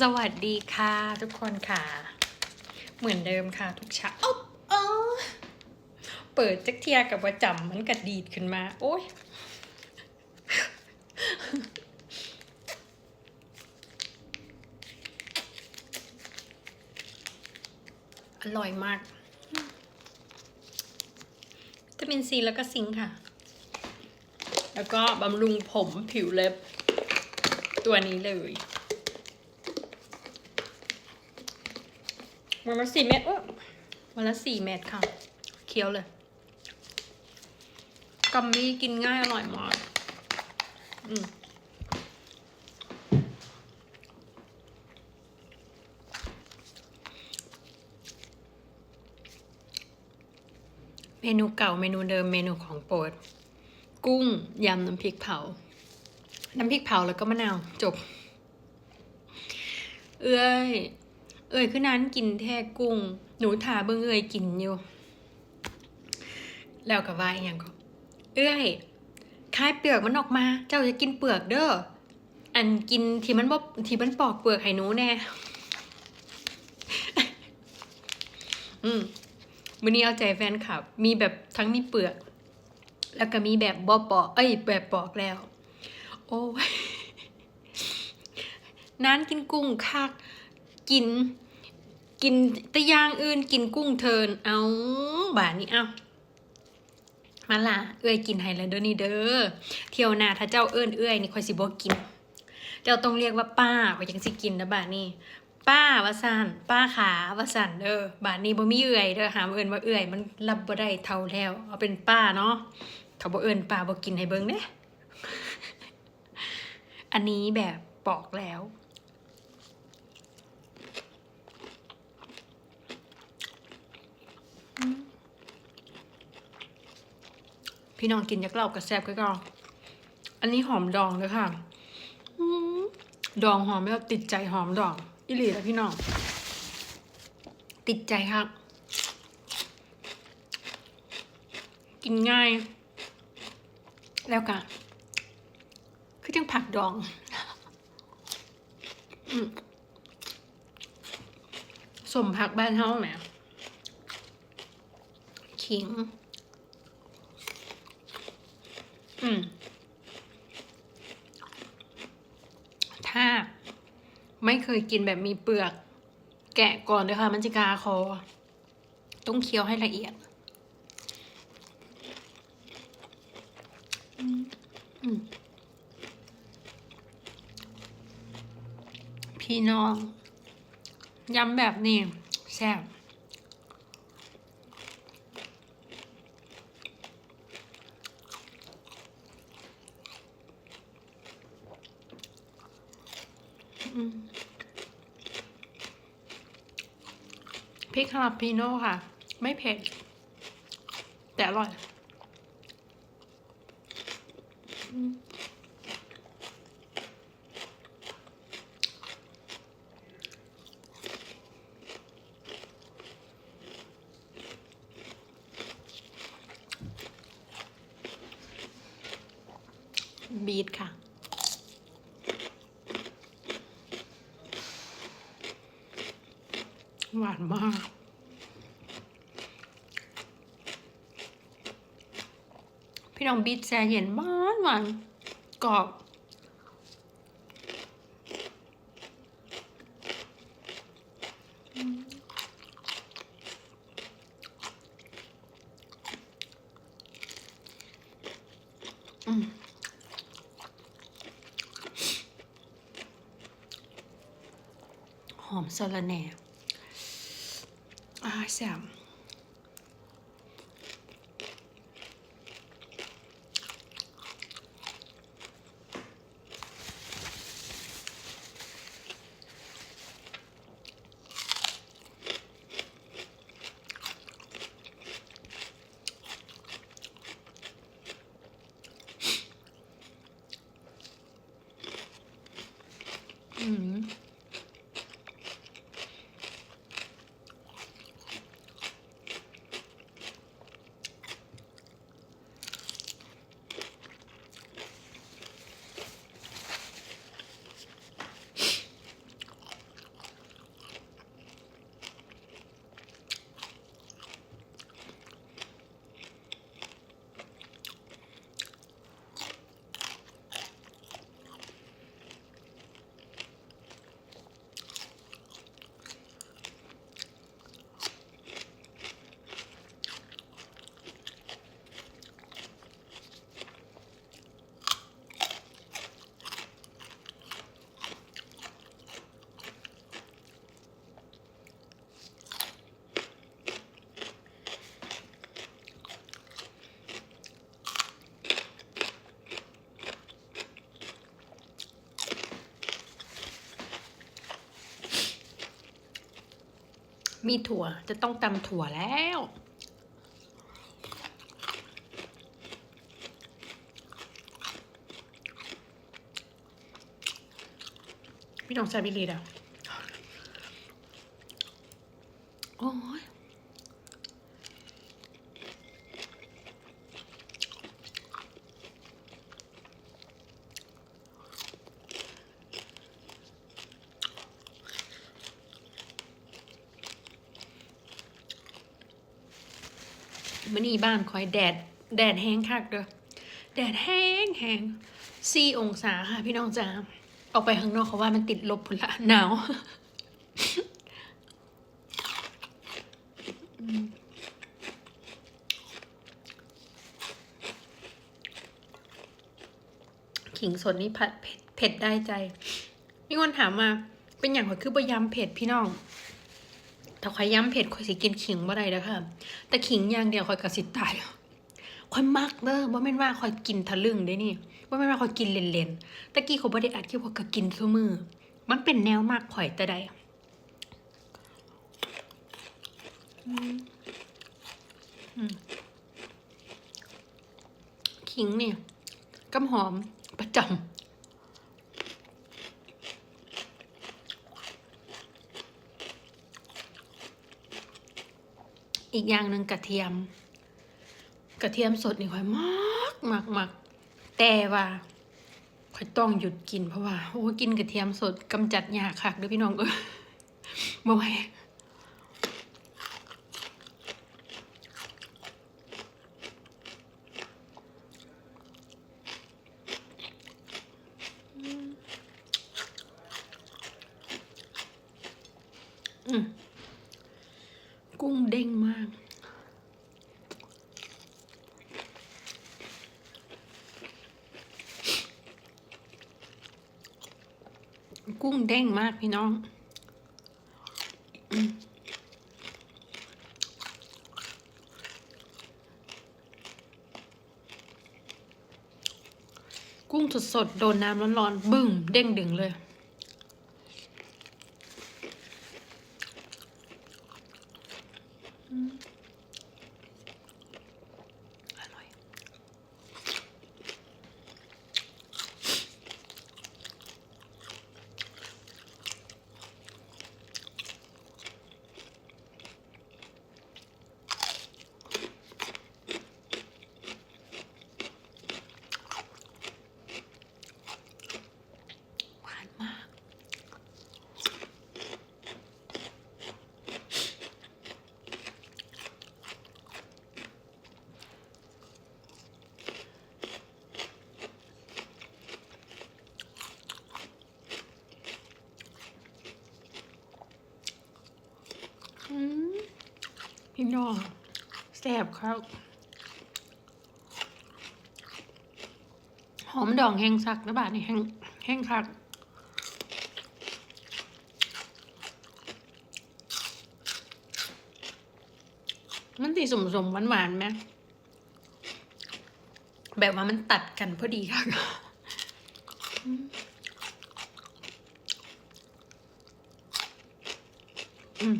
สวัสดีค่ะ ทุกคนค่ะ เหมือนเดิมค่ะ ทุกเช้าอ๊อบอ๋อเปิดจักเทียกับว่าจำมันกระดีดขึ้นมา โอ้ยอร่อยมากวิตามินซีแล้วก็ซิงค์ค่ะ แล้วก็บำรุงผมผิวเล็บ ตัวนี้เลย วันละสี่เม็ดโอ้วันละสี่เม็ดค่ะ เคี้ยวเลย กัมมี่กินง่ายอร่อยมากอืมเมนูเก่าเมนูเดิมเมนูของโปรด กุ้งยำน้ำพริกเผา น้ำพริกเผาแล้วก็มะนาว จบ เอ้ย เอ้ยคือนั้นกินแท้กุ้ง หนูถาเบิ่งเอ้ยกินอยู่ แล้วก็ว่าอย่างก็ เอ้ยคายเปลือกมันออกมา เจ้าจะกินเปลือกเด้อ อันกินที่มันบ่ที่มันปอกเปลือกให้หนูแน่ อืมวันนี้เอาใจแฟนคลับ มีแบบทั้งมีเปลือก แล้วก็มีแบบบ่ปอก เอ้ย แบบปอกแล้ว โอ้ยนั้นกินกุ้งคักกิน กินตะยางอื่นกินกุ้งเทินเอาบานี้เอามาล่ะเอื้อยกินไฮแลนเดอร์นี่เด้อเที่ยวหน้าถ้าเจ้าเอิ้นเอื้อยนี่คอยสิบ่กิน เจ้าต้องเรียกว่าป้าข่อยยังสิกินนะบานี้ป้าวาสันป้าขาวาสันเด้อบานี้บ่มีเอื่อยเด้อหามเอิ้นว่าเอื่อย มันรับบ่ได้เท่าแล้ว เอาเป็นป้าเนาะเขาบ่เอิ้นป้าบ่กินให้เบิ่งเด้อันนี้แบบปอกแล้ว พี่น้องกินยักษ์เหล่ากระแซบก็ก็อันนี้หอมดองเลยค่ะอืมดองหอมแบบติดใจหอมดองอิหลีแล้วพี่น้อง ติดใจครับกินง่าย แล้วกันคือจังผักดองอืมสมผักบ้านเฮาแหมขิง อืม ถ้าไม่เคยกินแบบมีเปลือก แกะก่อนเลยค่ะ มันจะกาคอ ต้องเคี้ยวให้ละเอียด พี่น้องยำแบบนี้แซ่บ พริกคาราปิโน่ค่ะ ไม่เผ็ด แต่อร่อย บีทค่ะ หวานมาก พี่น้องบีทแซ่เย็นหวานหวานกรอบหอมสะระแหน่ อ่า มีถั่วจะต้องตำถั่วแล้ว พี่น้องชายบิลีดอะ โอ้ย มื่อนี้บ้านคอยแดด แดดแห้งคักเด้อแดดแห้งแห้งสี่องศาค่ะ พี่น้องจ๋าออกไปข้างนอกเขาว่ามันติดลบพุ่นละหนาวขิงสดนี่ผัดเผ็ดได้ใจ มีคนถามมา เป็นอย่างข่อยคือบะยำเผ็ดพี่น้อง ถ้าข่อยย้ำเผ็ดข่อยสิกินขิงบ่ได้แล้วค่ะ แต่ขิงอย่างเดียวข่อยก็สิตายข่อยมักเด้อบ่แม่นว่าข่อยกินทะลึ่งเด้นี่บ่แม่นว่าข่อยกินเล่นๆตะกี้เขาบ่ได้อัดคลิปข่อยก็กินซุมือ มันเป็นแนวมากข่อยแต่ใดขิงเนี่ยกำหอมประจำ อีกอย่างหนึ่งกระเทียม กระเทียมสดนี่ค่อยมากมากมากแต่ว่าค่อยต้องหยุดกินเพราะว่าโอ้กินกระเทียมสดกำจัดยากคักเด้อพี่น้องเออบ่ไหวอืม กุ้งเด้งมาก กุ้งเด้งมากพี่น้องกุ้งสดๆโดนน้ำร้อนๆบึ้งเด้งดึงเลย พี่น้องแซ่บครับ หอมดองแห้งซักนะบาทนี่แห้งแห้งคักมันตีสมสมหวานหวานๆไหมแบบว่ามันตัดกันพอดีค่ะอืมอืม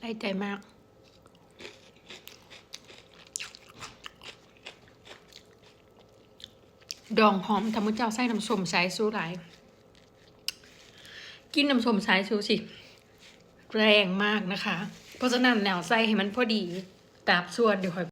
ได้ใจมาก ดองหอมทำมุเจ้าไส้น้ำส้มสายซูหลาย กินน้ำส้มสายซูสิ แรงมากนะคะ เพราะฉะนั้นแนวไส้ให้มันพอดี ตาบส่วนเดี๋ยวค่อย